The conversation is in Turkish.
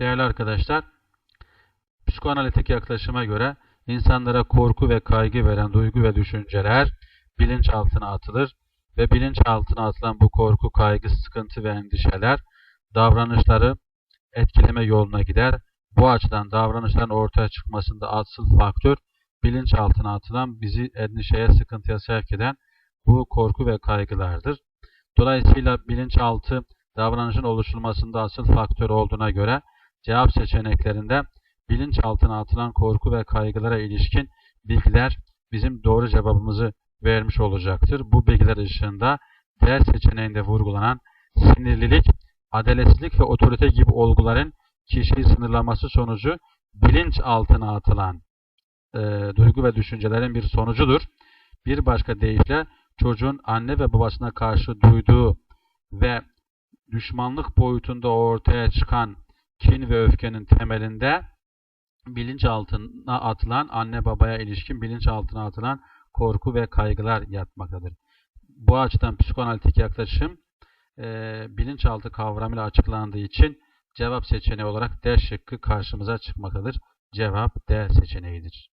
Değerli arkadaşlar, psikoanalitik yaklaşıma göre insanlara korku ve kaygı veren duygu ve düşünceler bilinçaltına atılır ve bilinçaltına atılan bu korku, kaygı, sıkıntı ve endişeler davranışları etkileme yoluna gider. Bu açıdan davranışların ortaya çıkmasında asıl faktör bilinçaltına atılan bizi endişeye, sıkıntıya sevk eden bu korku ve kaygılardır. Dolayısıyla bilinçaltı davranışın oluşturulmasında asıl faktör olduğuna göre cevap seçeneklerinde bilinçaltına atılan korku ve kaygılara ilişkin bilgiler bizim doğru cevabımızı vermiş olacaktır. Bu bilgiler ışığında D seçeneğinde vurgulanan sinirlilik, adaletsizlik ve otorite gibi olguların kişiyi sınırlaması sonucu bilinçaltına atılan e, duygu ve düşüncelerin bir sonucudur. Bir başka deyişle çocuğun anne ve babasına karşı duyduğu ve düşmanlık boyutunda ortaya çıkan kin ve öfkenin temelinde bilinçaltına atılan anne babaya ilişkin bilinçaltına atılan korku ve kaygılar yatmaktadır. Bu açıdan psikoanalitik yaklaşım e, bilinçaltı kavramıyla açıklandığı için cevap seçeneği olarak D şıkkı karşımıza çıkmaktadır. Cevap D seçeneğidir.